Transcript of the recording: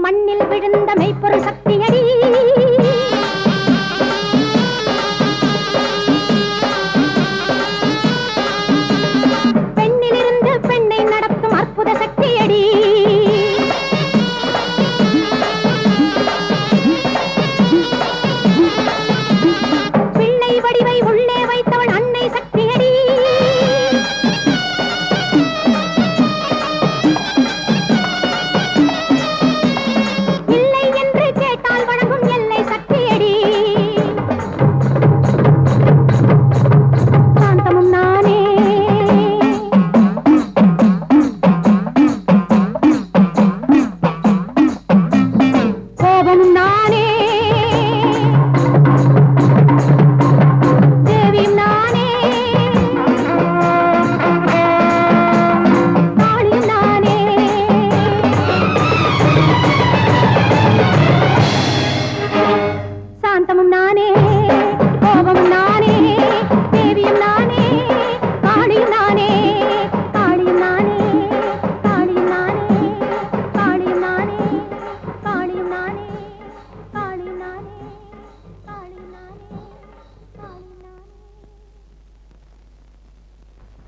மண்ணில் விழுந்த மெய்ப்பொரு சக்தியை